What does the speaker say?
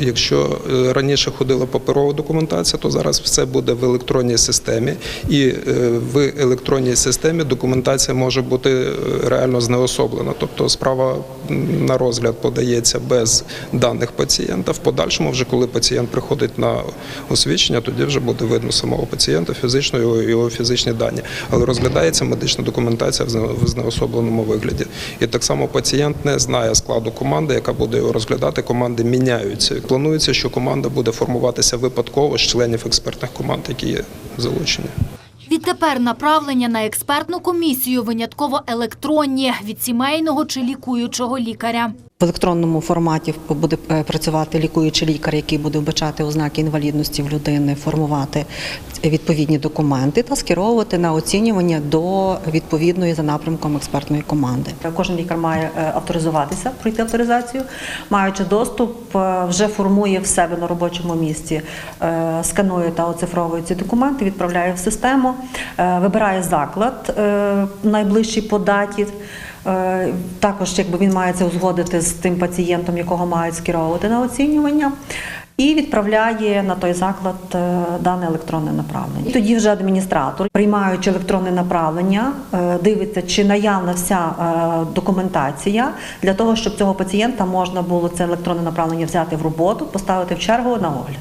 Якщо е, раніше ходила паперова документація, то зараз все буде в електронній системі, і е, в електронній системі документація може бути е, реально знеособлена. Тобто справа на розгляд подається без даних пацієнта. В подальшому, вже коли пацієнт приходить на освідчення, тоді вже буде видно самого пацієнта, фізично його, його фізичні дані. Але розглядається медична документація в знеособленому вигляді. І так само пацієнт не знає складу команди, яка буде його розглядати. Команди міняються. Планується, що команда буде формуватися випадково з членів експертних команд, які є залучені. Відтепер направлення на експертну комісію винятково електронні від сімейного чи лікуючого лікаря. В електронному форматі буде е, працювати лікуючий лікар, який буде вбачати ознаки інвалідності в людини, формувати відповідні документи та скеровувати на оцінювання до відповідної за напрямком експертної команди. Кожен лікар має е, авторизуватися, пройти авторизацію, маючи доступ, е, вже формує в себе на робочому місці, сканує та оцифровує ці документи, відправляє в систему, вибирає заклад найближчий по даті. Е, Також якби він має це узгодити з тим пацієнтом, якого мають скеровувати на оцінювання, і відправляє на той заклад е, дане електронне направлення. І тоді вже адміністратор, приймаючи електронне направлення, е, дивиться, чи наявна вся документація для того, щоб цього пацієнта можна було це електронне направлення взяти в роботу, поставити в чергу на огляд.